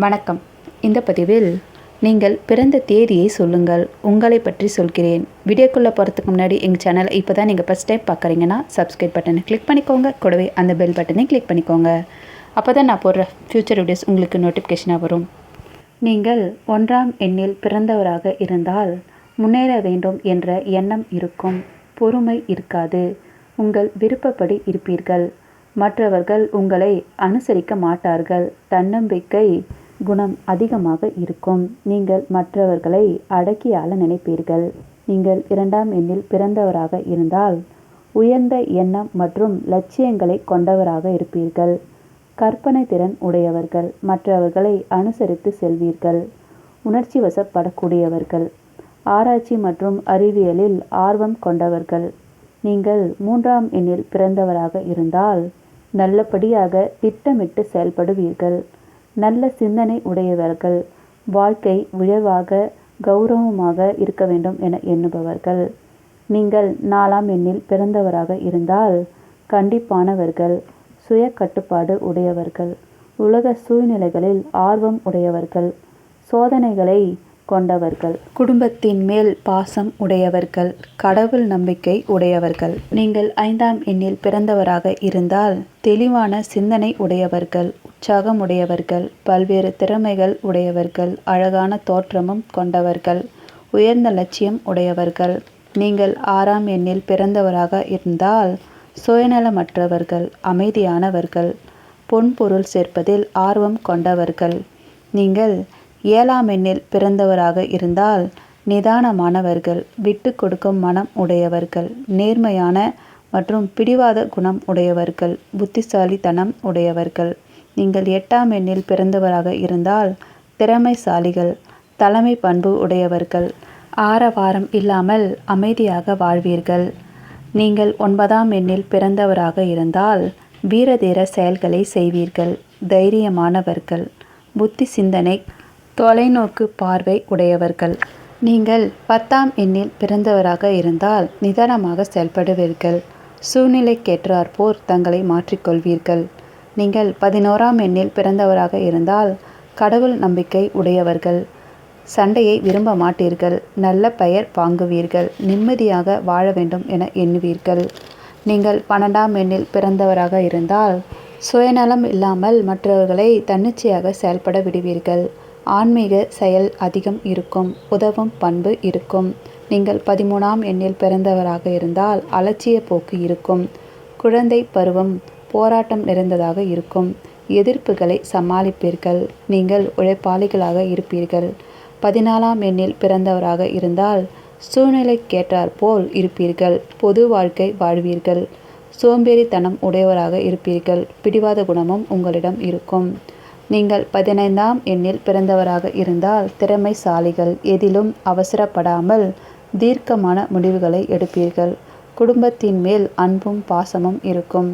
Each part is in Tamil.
வணக்கம். இந்த பதிவில் நீங்கள் பிறந்த தேதியை சொல்லுங்கள். உங்களை பற்றி சொல்கிறேன். வீடியோக்குள்ளே போகிறதுக்கு முன்னாடி எங்கள் சேனலை இப்போ தான் நீங்கள் ஃபஸ்ட் டைம் பார்க்குறீங்கன்னா சப்ஸ்கிரைப் பட்டனை கிளிக் பண்ணிக்கோங்க. கூடவே அந்த பெல் பட்டனை கிளிக் பண்ணிக்கோங்க. அப்போ தான் நான் போடுற ஃப்யூச்சர் வீடியோஸ் உங்களுக்கு நோட்டிஃபிகேஷனாக வரும். நீங்கள் ஒன்றாம் எண்ணில் பிறந்தவராக இருந்தால் முன்னேற வேண்டும் என்ற எண்ணம் இருக்கும். பொறுமை இருக்காது. உங்கள் விருப்பப்படி இருப்பீர்கள். மற்றவர்கள் உங்களை அனுசரிக்க மாட்டார்கள். தன்னம்பிக்கை குணம் அதிகமாக இருக்கும். நீங்கள் மற்றவர்களை அடக்கி ஆள நினைப்பீர்கள். நீங்கள் இரண்டாம் எண்ணில் பிறந்தவராக இருந்தால் உயர்ந்த எண்ணம் மற்றும் லட்சியங்களை கொண்டவராக இருப்பீர்கள். கற்பனை திறன் உடையவர்கள் மற்றவர்களை அனுசரித்து செல்வீர்கள். உணர்ச்சி வசப்படக்கூடியவர்கள் ஆராய்ச்சி மற்றும் அறிவியலில் ஆர்வம் கொண்டவர்கள். நீங்கள் மூன்றாம் எண்ணில் பிறந்தவராக இருந்தால் நல்லபடியாக திட்டமிட்டு செயல்படுவீர்கள். நல்ல சிந்தனை உடையவர்கள். வாழ்க்கை உயர்வாக கௌரவமாக இருக்க வேண்டும் என எண்ணுபவர்கள். நீங்கள் நாலாம் எண்ணில் பிறந்தவராக இருந்தால் கண்டிப்பானவர்கள் சுய கட்டுப்பாடு உடையவர்கள் உலக சூழ்நிலைகளில் ஆர்வம் உடையவர்கள் சோதனைகளை கொண்டவர்கள் குடும்பத்தின் மேல் பாசம் உடையவர்கள் கடவுள் நம்பிக்கை உடையவர்கள். நீங்கள் ஐந்தாம் எண்ணில் பிறந்தவராக இருந்தால் தெளிவான சிந்தனை உடையவர்கள். உற்சாகம் உடையவர்கள் பல்வேறு திறமைகள் உடையவர்கள் அழகான தோற்றமும் கொண்டவர்கள் உயர்ந்த லட்சியம் உடையவர்கள். நீங்கள் ஆறாம் எண்ணில் பிறந்தவராக இருந்தால் சுயநலமற்றவர்கள் அமைதியானவர்கள் பொன்பொருள் சேர்ப்பதில் ஆர்வம் கொண்டவர்கள். நீங்கள் ஏழாம் எண்ணில் பிறந்தவராக இருந்தால் நிதானமானவர்கள் விட்டு கொடுக்கும் மனம் உடையவர்கள் நேர்மையான மற்றும் பிடிவாத குணம் உடையவர்கள் புத்திசாலித்தனம் உடையவர்கள். நீங்கள் எட்டாம் எண்ணில் பிறந்தவராக இருந்தால் திறமைசாலிகள் தலைமை பண்பு உடையவர்கள் ஆரவாரம் இல்லாமல் அமைதியாக வாழ்வீர்கள். நீங்கள் ஒன்பதாம் எண்ணில் பிறந்தவராக இருந்தால் வீரதீர செயல்களை செய்வீர்கள். தைரியமானவர்கள் புத்தி சிந்தனை தொலைநோக்கு பார்வை உடையவர்கள். நீங்கள் பத்தாம் எண்ணில் பிறந்தவராக இருந்தால் நிதானமாக செயல்படுவீர்கள். சூழ்நிலைக்கேற்றாற்போர் தங்களை மாற்றிக்கொள்வீர்கள். நீங்கள் பதினோராம் எண்ணில் பிறந்தவராக இருந்தால் கடவுள் நம்பிக்கை உடையவர்கள். சண்டையை விரும்ப மாட்டீர்கள். நல்ல பெயர் வாங்குவீர்கள். நிம்மதியாக வாழ வேண்டும் என எண்ணுவீர்கள். நீங்கள் பன்னெண்டாம் எண்ணில் பிறந்தவராக இருந்தால் சுயநலம் இல்லாமல் மற்றவர்களை தன்னிச்சையாக செயல்பட விடுவீர்கள். ஆன்மீக செயல் அதிகம் இருக்கும். உதவும் பண்பு இருக்கும். நீங்கள் பதிமூணாம் எண்ணில் பிறந்தவராக இருந்தால் அலட்சிய போக்கு இருக்கும். குழந்தை பருவம் போராட்டம் நிறைந்ததாக இருக்கும். எதிர்ப்புகளை சமாளிப்பீர்கள். நீங்கள் உழைப்பாளிகளாக இருப்பீர்கள். பதினாலாம் எண்ணில் பிறந்தவராக இருந்தால் சூழ்நிலைக்கேற்றாற்போல் இருப்பீர்கள். பொது வாழ்க்கை வாழ்வீர்கள். சோம்பேறித்தனம் உடையவராக இருப்பீர்கள். பிடிவாத குணமும் உங்களிடம் இருக்கும். நீங்கள் பதினைந்தாம் எண்ணில் பிறந்தவராக இருந்தால் திறமைசாலிகள் எதிலும் அவசரப்படாமல் தீர்க்கமான முடிவுகளை எடுப்பீர்கள். குடும்பத்தின் மேல் அன்பும் பாசமும் இருக்கும்.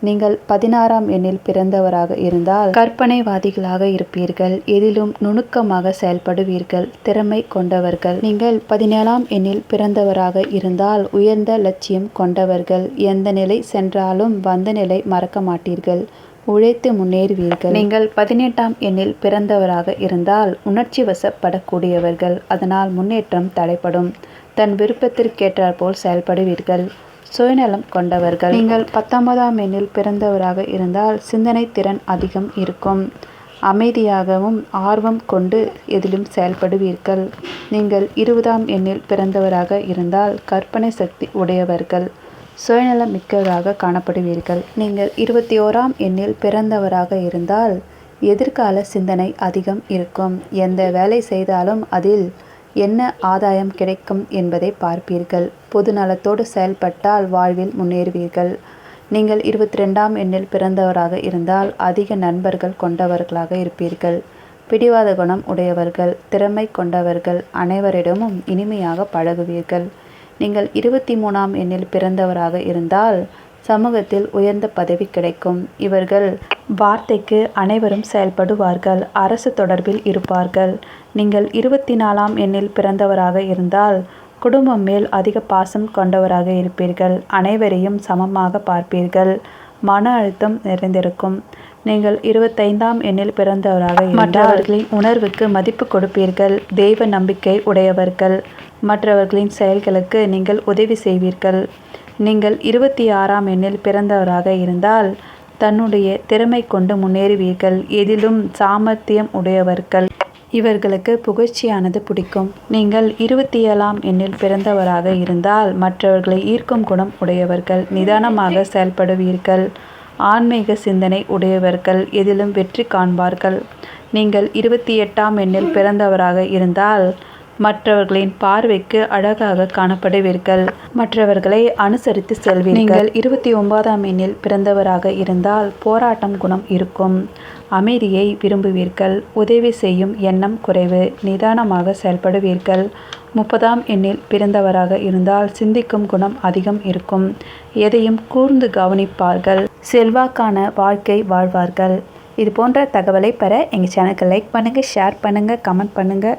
நீங்கள் பதினாறாம் எண்ணில் பிறந்தவராக இருந்தால் கற்பனைவாதிகளாக இருப்பீர்கள். எதிலும் நுணுக்கமாக செயல்படுவீர்கள். திறமை கொண்டவர்கள். நீங்கள் பதினேழாம் எண்ணில் பிறந்தவராக இருந்தால் உயர்ந்த லட்சியம் கொண்டவர்கள். எந்த நிலை சென்றாலும் வந்த நிலை மறக்க மாட்டீர்கள். உழைத்து முன்னேறுவீர்கள். நீங்கள் பதினெட்டாம் எண்ணில் பிறந்தவராக இருந்தால் உணர்ச்சி வசப்படக்கூடியவர்கள். அதனால் முன்னேற்றம் தடைப்படும் தன் விருப்பத்திற்கேற்றாற்போல் செயல்படுவீர்கள். சுயநலம் கொண்டவர்கள். நீங்கள் பத்தொன்பதாம் எண்ணில் பிறந்தவராக இருந்தால் சிந்தனை திறன் அதிகம் இருக்கும். அமைதியாகவும் ஆர்வம் கொண்டு எதிலும் செயல்படுவீர்கள். நீங்கள் இருபதாம் எண்ணில் பிறந்தவராக இருந்தால் கற்பனை சக்தி உடையவர்கள் சுயநலம் மிக்கவராக காணப்படுவீர்கள். நீங்கள் இருபத்தி ஓராம் எண்ணில் பிறந்தவராக இருந்தால் எதிர்கால சிந்தனை அதிகம் இருக்கும். எந்த வேலை செய்தாலும் அதில் என்ன ஆதாயம் கிடைக்கும் என்பதை பார்ப்பீர்கள். பொது நலத்தோடு செயல்பட்டால் வாழ்வில் முன்னேறுவீர்கள். நீங்கள் இருபத்தி ரெண்டாம் எண்ணில் பிறந்தவராக இருந்தால் அதிக நண்பர்கள் கொண்டவர்களாக இருப்பீர்கள். பிடிவாத குணம் உடையவர்கள் திறமை கொண்டவர்கள் அனைவரிடமும் இனிமையாக பழகுவீர்கள். நீங்கள் இருபத்தி மூணாம் எண்ணில் பிறந்தவராக இருந்தால் சமூகத்தில் உயர்ந்த பதவி கிடைக்கும். இவர்கள் வார்த்தைக்கு அனைவரும் செயல்படுவார்கள். அரசு தொடர்பில் இருப்பார்கள். நீங்கள் இருபத்தி நாலாம் எண்ணில் பிறந்தவராக இருந்தால் குடும்பம் மேல் அதிக பாசம் கொண்டவராக இருப்பீர்கள். அனைவரையும் சமமாக பார்ப்பீர்கள். மன அழுத்தம் நிறைந்திருக்கும். நீங்கள் இருபத்தைந்தாம் எண்ணில் பிறந்தவராக மற்றவர்களின் உணர்வுக்கு மதிப்பு கொடுப்பீர்கள். தெய்வ நம்பிக்கை உடையவர்கள். மற்றவர்களின் செயல்களுக்கு நீங்கள் உதவி செய்வீர்கள். நீங்கள் இருபத்தி ஆறாம் எண்ணில் பிறந்தவராக இருந்தால் தன்னுடைய திறமை கொண்டு முன்னேறுவீர்கள். எதிலும் சாமர்த்தியம் உடையவர்கள். இவர்களுக்கு புகழ்ச்சியானது பிடிக்கும். நீங்கள் இருபத்தி ஏழாம் எண்ணில் பிறந்தவராக இருந்தால் மற்றவர்களை ஈர்க்கும் குணம் உடையவர்கள். நிதானமாக செயல்படுவீர்கள். ஆன்மீக சிந்தனை உடையவர்கள். எதிலும் வெற்றி காண்பார்கள். நீங்கள் இருபத்தி எட்டாம் எண்ணில் பிறந்தவராக இருந்தால் மற்றவர்களின் பார்வைக்கு அழகாக காணப்படுவீர்கள். மற்றவர்களை அனுசரித்து செல்வீர்கள். நீங்கள் இருபத்தி ஒன்பதாம் எண்ணில் பிறந்தவராக இருந்தால் போராட்டம் குணம் இருக்கும். அமைதியை விரும்புவீர்கள். உதவி செய்யும் எண்ணம் குறைவு. நிதானமாக செயல்படுவீர்கள். முப்பதாம் எண்ணில் பிறந்தவராக இருந்தால் சிந்திக்கும் குணம் அதிகம் இருக்கும். எதையும் கூர்ந்து கவனிப்பார்கள். செல்வாக்கான வாழ்க்கை வாழ்வார்கள். இது போன்ற தகவலை பெற எங்கள் சேனலுக்கு லைக் பண்ணுங்கள் ஷேர் பண்ணுங்கள் கமெண்ட் பண்ணுங்கள்